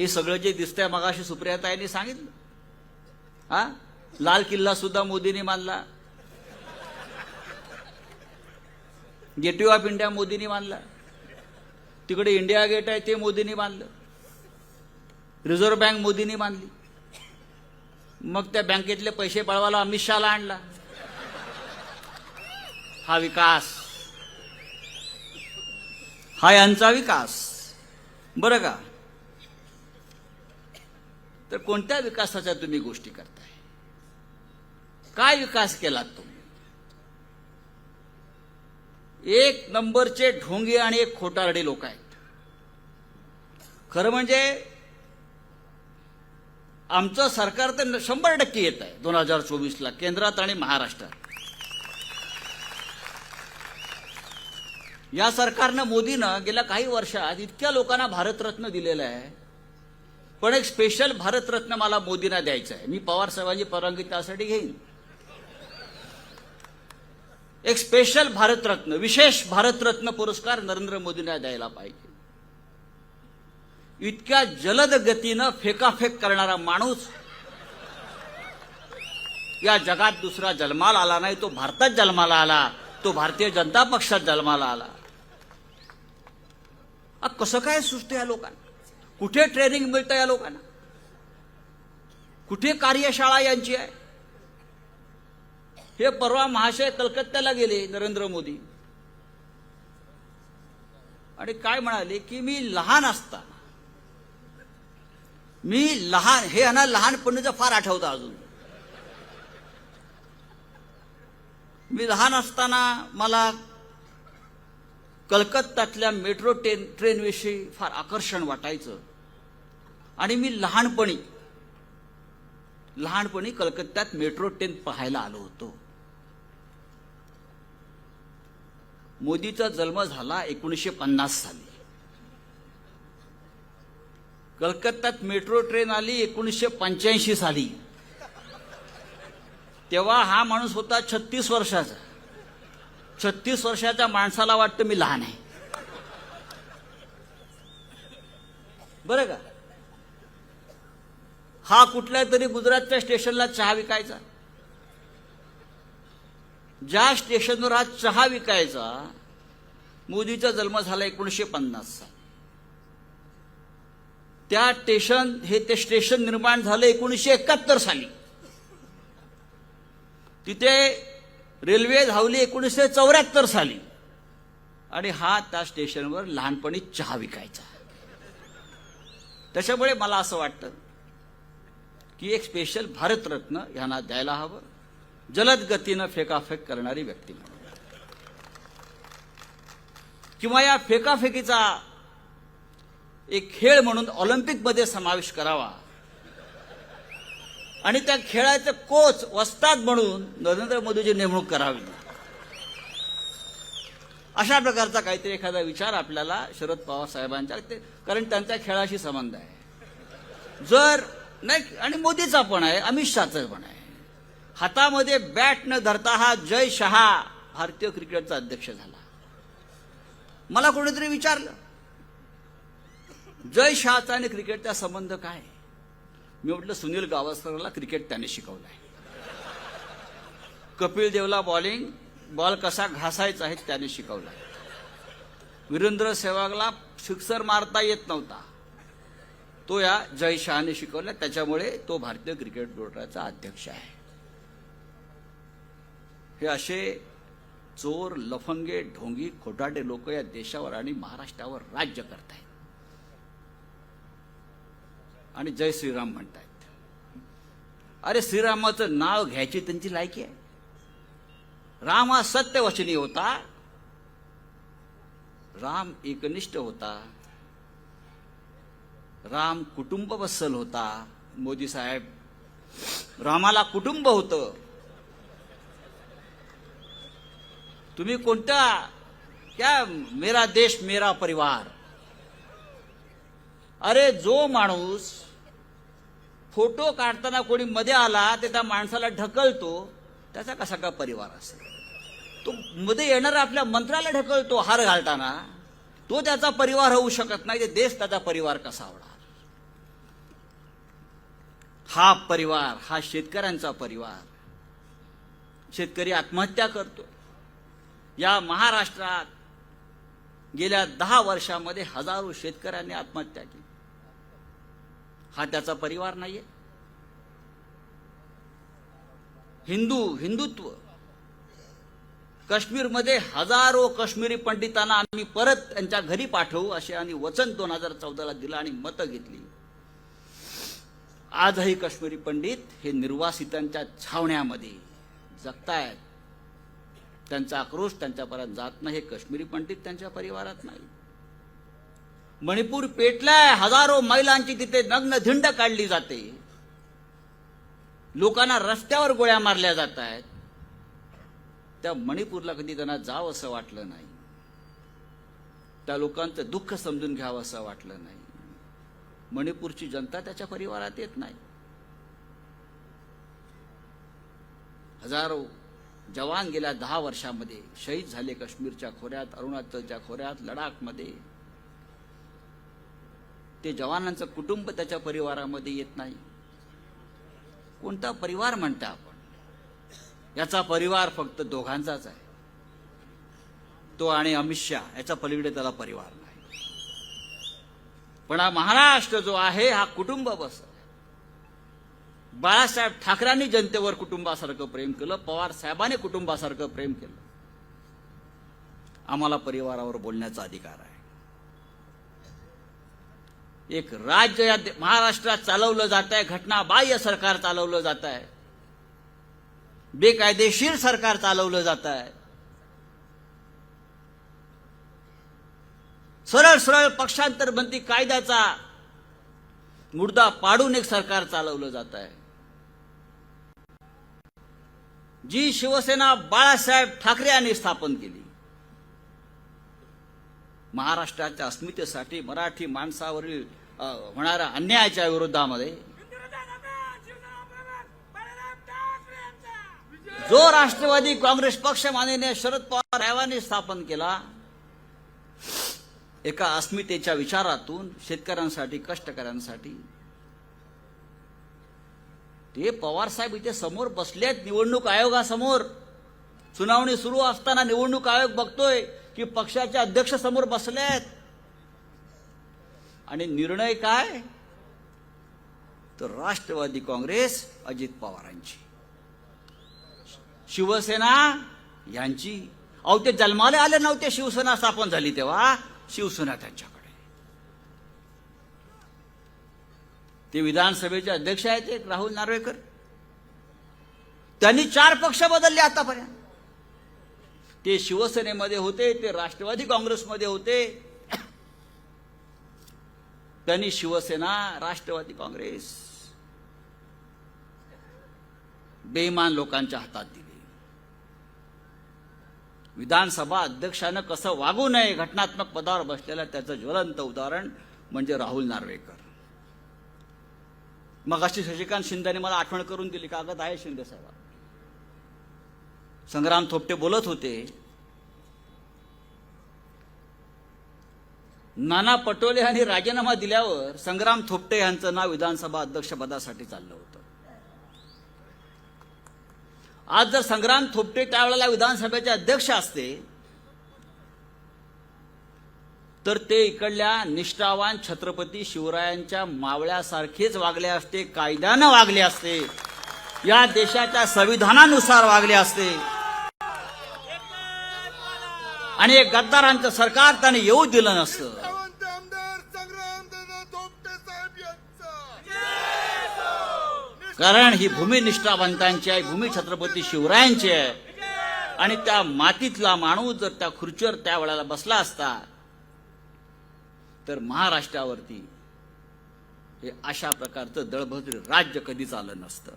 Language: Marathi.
हे सगळं जे दिसतंय मगाशी सुप्रियाताईंनी सांगितलं. हा? लाल किल्ला सुद्धा मोदींनी मानला. गेटवे ऑफ इंडिया मोदींनी मानला. तिकडे इंडिया गेट आहे ते मोदींनी मानलं. रिझर्व्ह बँक मोदींनी मानली. मग त्या बँकेतले पैसे पळवायला अमित शहाला आणला. हा विकास. हा यांचा विकास. बरं का? तर कोणत्या विकासाच्या तुम्ही गोष्टी करताय? काय विकास केलात तुम्ही? एक नंबरचे ढोंगे आणि एक खोटारडे लोक आहेत. खरं म्हणजे आमचं सरकार तर शंभर टक्के येत आहे दोन हजार चोवीसला केंद्रात आणि महाराष्ट्रात. या सरकारनं मोदीनं गेल्या काही वर्षात इतक्या लोकांना भारतरत्न दिलेलं आहे पण एक स्पेशल भारतरत्न मला मोदींना द्यायचं आहे. मी पवार साहेबांची परवानगी त्यासाठी घेईन. एक स्पेशल भारतरत्न विशेष भारतरत्न पुरस्कार नरेंद्र मोदींना द्यायला पाहिजे. इतक्या जलद गतीनं फेकाफेक करणारा माणूस या जगात दुसरा जन्माला आला नाही तो भारतात जन्माला आला तो भारतीय जनता पक्षात जन्माला आला. कसं काय सुचतं या लोकांना? कुठे ट्रेनिंग मिळतं या लोकांना? कुठे कार्यशाळा यांची आहे? हे परवा महाशय कलकत्त्याला गेले नरेंद्र मोदी. आणि काय म्हणाले की मी लहान असताना मी लहान हे यांना लहानपणीचं फार आठवतं अजून. मी लहान असताना मला कलकत्त्यातल्या मेट्रो ट्रेन ट्रेनविषयी फार आकर्षण वाटायचं. आणि मी लहानपणी लहानपणी कलकत्त्यात मेट्रो ट्रेन पाहायला आलो होतो. मोदीचा जन्म झाला एकोणीसशे पन्नास साली. कलकत्त्यात मेट्रो ट्रेन आली एकोणीसशे पंच्याऐंशी साली. तेव्हा हा माणूस होता छत्तीस वर्षाचा. छत्तीस वर्षाच्या माणसाला वाटतं मी लहान आहे. बरं का? हा कुठल्या तरी गुजरातच्या स्टेशनला चहा विकायचा? ज्या स्टेशनवर हा चहा विकायचा मोदीचा जन्म झाला एकोणीसशे पन्नास साली. त्या स्टेशन हे ते स्टेशन निर्माण झालं एकोणीसशे एकाहत्तर साली. तिथे रेल्वे धावली एकोणीसशे चौऱ्याहत्तर साली. आणि हा त्या स्टेशनवर लहानपणी चहा विकायचा. त्याच्यामुळे मला असं वाटतं की एक स्पेशल भारतरत्न यांना द्यायला हवं. जलद गतीनं फेकाफेक करणारी व्यक्ती म्हणून. किंवा या फेकाफेकीचा एक खेळ म्हणून ऑलिम्पिकमध्ये समावेश करावा. आणि त्या खेळाचे कोच वस्ताद म्हणून नरेंद्र मोदीची नेमणूक करावी. अशा प्रकारचा काहीतरी एखादा विचार आपल्याला शरद पवार साहेबांच्या कारण त्यांच्या खेळाशी संबंध आहे. जर नाही आणि मोदीचा पण आहे अमित शहाचा पण आहे. हातामध्ये बॅट न धरता हा जय शहा भारतीय क्रिकेटचा अध्यक्ष झाला. मला कोणीतरी विचारलं जय शहाचा आणि क्रिकेटचा संबंध काय? मी म्हटलं सुनील गावस्करला क्रिकेट त्याने शिकवलंय. कपिल देवला बॉलिंग बॉल कसा घासायचा हे त्याने शिकवलं वीरेंद्र सेवागला सिक्सर मारता येत नव्हता. तो या जय शहाने शिकवला त्याच्यामुळे तो भारतीय क्रिकेट बोर्डाचा अध्यक्ष आहे. हे असे चोर लफंगे ढोंगी खोटाटे लोक या देशावर आणि महाराष्ट्रावर राज्य करतायत. आणि जय श्रीराम म्हणतायत. अरे श्रीरामाचं नाव घ्यायची त्यांची लायकी आहे. राम हा सत्यवचनी होता. राम एकनिष्ठ होता. राम कुटुंब बसल होता. मोदी साहेब रामाला कुटुंब होतं. तुम्ही कोणत्या क्या मेरा देश मेरा परिवार? अरे जो माणूस फोटो काढताना कोणी मध्ये आला ते त्या माणसाला ढकलतो त्याचा कसा का परिवार असेल? तो मध्ये येणारा आपल्या मंत्राला ढकलतो हार घालताना तो त्याचा परिवार होऊ शकत नाही ते देश त्याचा परिवार कसा आवडा हा परिवार हा शेतकऱ्यांचा परिवार. शेतकरी आत्महत्या करतो. या महाराष्ट्रात गेल्या दहा वर्षामध्ये हजारो शेतकऱ्यांनी आत्महत्या केली. हा त्याचा परिवार नाहीये. हिंदू हिंदुत्व. काश्मीरमध्ये हजारो काश्मीरी पंडितांना आम्ही परत त्यांच्या घरी पाठवू असे आणि वचन दोन हजार चौदाला दिलं आणि मतं घेतली. आजही काश्मीरी पंडित हे निर्वासितांच्या छावण्यामध्ये जगतायत. त्यांचा आक्रोश त्यांच्यापर्यंत जात नाही हे काश्मीरी पंडित त्यांच्या परिवारात नाही. मणिपूर पेटलाय हजारो महिलांची तिथे नग्न धिंड काढली जाते. लोकांना रस्त्यावर गोळ्या मारल्या जात आहेत त्या मणिपूरला कधी त्यांना जावं असं वाटलं नाही. त्या लोकांचं दुःख समजून घ्यावं असं वाटलं नाही. मणिपूरची जनता त्याच्या परिवारात येत नाही. हजारो जवान गेल्या दहा वर्षामध्ये शहीद झाले काश्मीरच्या खोऱ्यात अरुणाचलच्या खोऱ्यात लडाखमध्ये. ते जवानांचं कुटुंब त्याच्या परिवारामध्ये येत नाही. कोणता परिवार म्हणता आपण? याचा परिवार फक्त दोघांचाच आहे. तो आणि अमित शहा याच्या पलीकडे त्याला परिवार पण हा महाराष्ट्र जो आहे हा कुटुंब बस. बाळासाहेब ठाकरांनी जनतेवर कुटुंबासारखं प्रेम केलं पवार साहेबांनी कुटुंबासारखं प्रेम केलं. आम्हाला परिवारावर बोलण्याचा अधिकार आहे. एक राज्य या महाराष्ट्रात चालवलं जात आहे घटना बाह्य सरकार चालवलं जात आहे बेकायदेशीर सरकार चालवलं जात आहे सरळ सरळ पक्षांतर बंदी कायद्याचा मुर्दा पाडून एक सरकार चालवलं जात आहे. जी शिवसेना बाळासाहेब ठाकरे यांनी स्थापन केली महाराष्ट्राच्या अस्मितेसाठी मराठी माणसावरील होणाऱ्या अन्यायाच्या विरोधामध्ये जो राष्ट्रवादी काँग्रेस पक्ष माननीय शरद पवार साहेबांनी स्थापन केला एका अस्मितेच्या विचारातून शेतकऱ्यांसाठी कष्टकऱ्यांसाठी. ते पवार साहेब इथे समोर बसलेत निवडणूक आयोगासमोर. सुनावणी सुरू असताना निवडणूक आयोग बघतोय की पक्षाचे अध्यक्ष समोर बसलेत. आणि निर्णय काय? तर राष्ट्रवादी काँग्रेस अजित पवारांची. शिवसेना यांची. अहो ते जन्माला आले नव्हते शिवसेना स्थापन झाली तेव्हा. शिवसेना त्यांच्याकडे. ते विधानसभेचे अध्यक्ष आहेत एक राहुल नार्वेकर. त्यांनी चार पक्ष बदलले आतापर्यंत. ते शिवसेनेमध्ये होते ते राष्ट्रवादी काँग्रेसमध्ये होते. त्यांनी शिवसेना राष्ट्रवादी काँग्रेस. बेईमान लोकांच्या हातात दिली. विधानसभा अध्यक्षानं कसं वागू नये घटनात्मक पदावर बसलेलं त्याचं ज्वलंत उदाहरण म्हणजे राहुल नार्वेकर. मग अशी शशिकांत शिंदेने मला आठवण करून दिली कागद आहे शिंदे साहेब. संग्राम थोपटे बोलत होते नाना पटोले यांनी राजीनामा दिल्यावर संग्राम थोपटे यांचं नाव विधानसभा अध्यक्षपदासाठी चाललं होतं. आज जर संग्राम थोपटे त्यावेळेला विधानसभेचे अध्यक्ष असते तर ते इकडल्या निष्ठावान छत्रपती शिवरायांच्या मावळ्यासारखेच वागले असते कायद्यानं वागले असते या देशाच्या संविधानानुसार वागले असते. आणि एक गद्दारांचं सरकार त्याने येऊ दिलं नसतं. कारण ही भूमी निष्ठावंतांची आहे भूमी छत्रपती शिवरायांची आहे. आणि त्या मातीतला माणूस जर त्या खुर्चीवर त्या वेळेला बसला असता तर महाराष्ट्रावरती हे अशा प्रकारचं दळभद्र राज्य कधीच आलं नसतं.